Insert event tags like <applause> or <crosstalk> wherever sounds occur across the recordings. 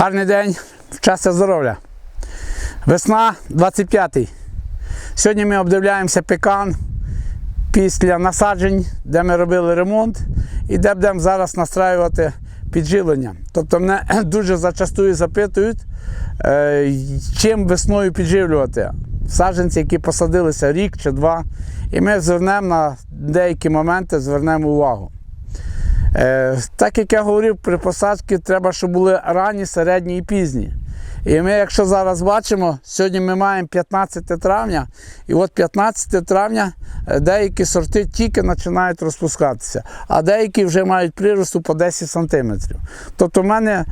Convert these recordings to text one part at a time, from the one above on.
Гарний день, щастя, здоров'я. Весна 25-й. Сьогодні ми обдивляємося пекан після насаджень, де ми робили ремонт, і де будемо зараз настраювати підживлення. Тобто мене <clears throat> дуже зачастую запитують, е, чим весною підживлювати. Саджанці, які посадилися рік чи два. І ми звернемо на деякі моменти звернемо увагу. Е, так як я говорив, при посадці треба, щоб були ранні, середні і пізні. І ми, якщо зараз бачимо, сьогодні ми маємо 15 травня, і от 15 травня е, деякі сорти тільки починають розпускатися, а деякі вже мають приросту по 10 см. Тобто в мене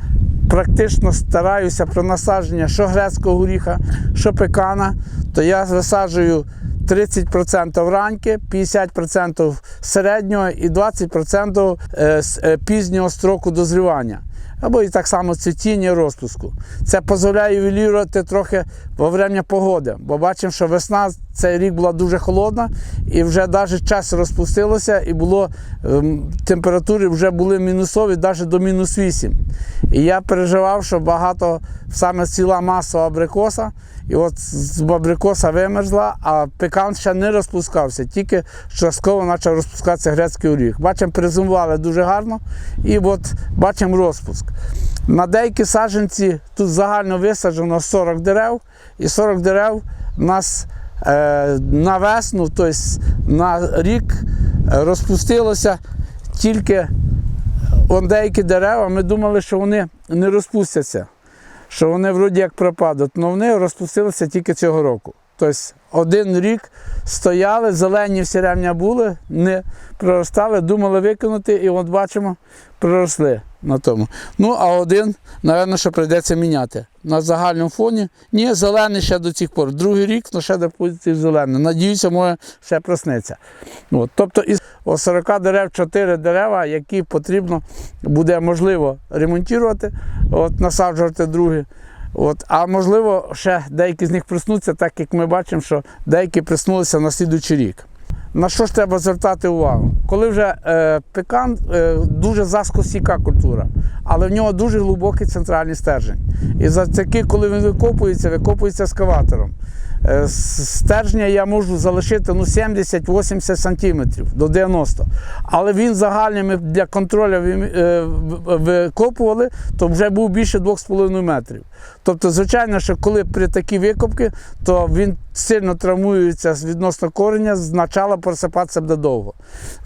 практично стараюся про насадження що грецького горіха, що пекана, то я висаджую 30% ранки, 50% середнього і 20% е, е, пізнього строку дозрівання. Або і так само цвітіння розпуску. Це дозволяє ювелірувати трохи во время погоди, бо бачимо, що весна цей рік була дуже холодна, і вже навіть час розпустилося, і було ем, температури вже були мінусові, навіть до мінус 8. І я переживав, що багато саме ціла маса абрикоса, і от з абрикоса вимерзла, а пекан ще не розпускався, тільки частково почав розпускатися грецький оріх. Бачимо, призумували дуже гарно, і от бачимо розпуск. На деякі саджанці тут загально висаджено 40 дерев, і 40 дерев у нас е, на весну, тобто на рік е, розпустилося тільки он деякі дерева. Ми думали, що вони не розпустяться, що вони вроді як пропадуть, але вони розпустилися тільки цього року. Тобто один рік стояли, зелені всі рівня були, не проростали, думали викинути, і от бачимо, проросли на тому. Ну, а один, напевно, що прийдеться міняти. На загальному фоні. Ні, зелений ще до цих пор. Другий рік, ну ще допустить зелений. Надіюся, може ще проснеться. От, тобто із 40 дерев 4 дерева, які потрібно буде можливо ремонтувати, от, насаджувати другі. От, а можливо, ще деякі з них проснуться, так як ми бачимо, що деякі приснулися на слідуючий рік. На що ж треба звертати увагу? Коли вже е, пекан е, дуже заскосіка культура, але в нього дуже глибокий центральний стержень. І за таки, коли він викопується, викопується ескаватором. Е, стержня я можу залишити ну, 70-80 сантиметрів до 90. Але він загальний ми для контролю е, викопували, то вже був більше 2,5 метрів. Тобто, звичайно, що коли при такій викопці, то він сильно травмується відносно кореня, спочатку просипатися буде довго.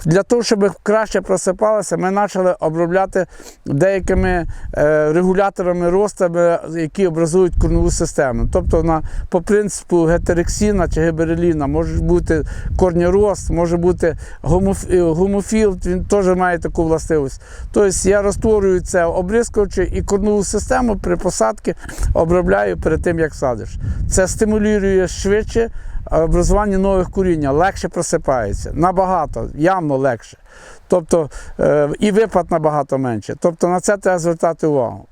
Для того, щоб краще просипалося, ми почали обробляти деякими е, регуляторами ростами, які образують корневу систему. Тобто на, по принципу гетерексіна чи гібереліна може бути корньорост, може бути е, гомофіл, він теж має таку властивість. Тобто я розтворюю це обрискуючи і корневу систему при посадці обробляю перед тим, як садиш. Це стимулює швидше образування нових коріння, легше просипається, набагато, явно легше. Тобто е, і випад набагато менше. Тобто на це треба звертати увагу.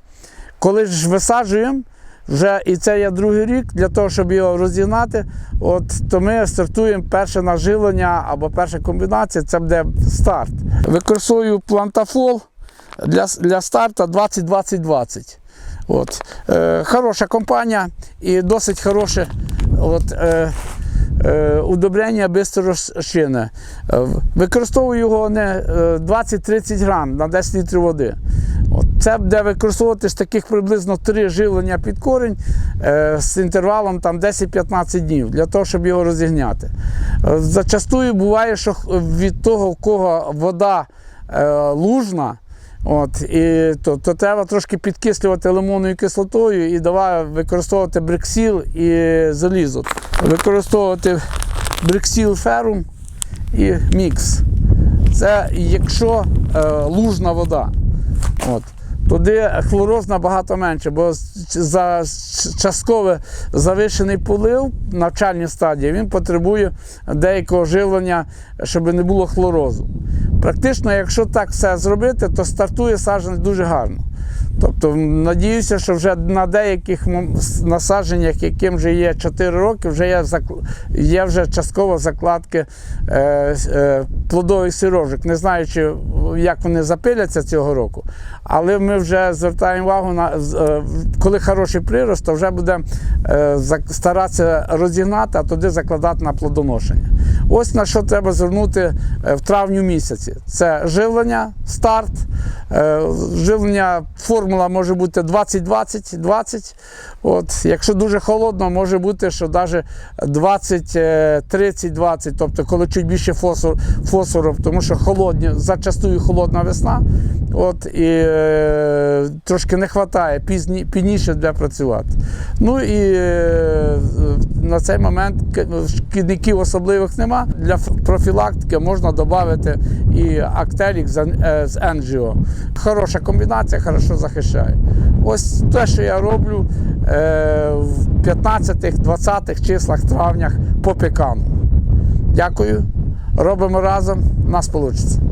Коли ж висаджуємо, вже і це є другий рік, для того, щоб його розігнати, от, то ми стартуємо перше наживлення або перша комбінація, це буде старт. Використовую плантафол для, для старту 20-20-20. От. Е, хороша компанія і досить хороше от, е, е, удобрення бистророзчинне. Е, Використовую його не е, 20-30 грам на 10 літрів води. Це буде використовуватись таких приблизно 3 живлення під корінь е, з інтервалом там 10-15 днів для того, щоб його розігняти. Е, Зачастую буває, що від того, в кого вода е, лужна, От, і, то, то треба трошки підкислювати лимонною кислотою і давай використовувати бриксіл і залізо. Використовувати бриксіл ферум і мікс. Це якщо е, лужна вода. От. Туди хлороз набагато менше, бо за часткове завищений полив навчальній стадії він потребує деякого живлення, щоб не було хлорозу. Практично, якщо так все зробити, то стартує саджанець дуже гарно. Тобто, надіюся, що вже на деяких насадженнях, яким вже є 4 роки, вже є, є вже частково закладки е, е, плодових сірожок. Не знаю, чи, як вони запиляться цього року, але ми вже звертаємо увагу на е, коли хороший прирост, то вже будемо е, старатися розігнати, а туди закладати на плодоношення. Ось на що треба звернути е, в травню місяці. Це живлення, старт. Е, Живлення формула може бути 20-20-20. От, якщо дуже холодно, може бути, що навіть 20-30-20, тобто коли чуть більше фосфор, фосфору, тому що холодні, зачастую холодна весна. От, і е, трошки не вистачає пізні, пізніше для працювати. Ну і е, на цей момент шкідників особливих нема. Для профілактики можна додати і Актелік з, е, з Енджіо. Хороша комбінація, хорошо захищає. Ось те, що я роблю е, в 15-20 числах травнях по пекану. Дякую. Робимо разом, у нас вийде.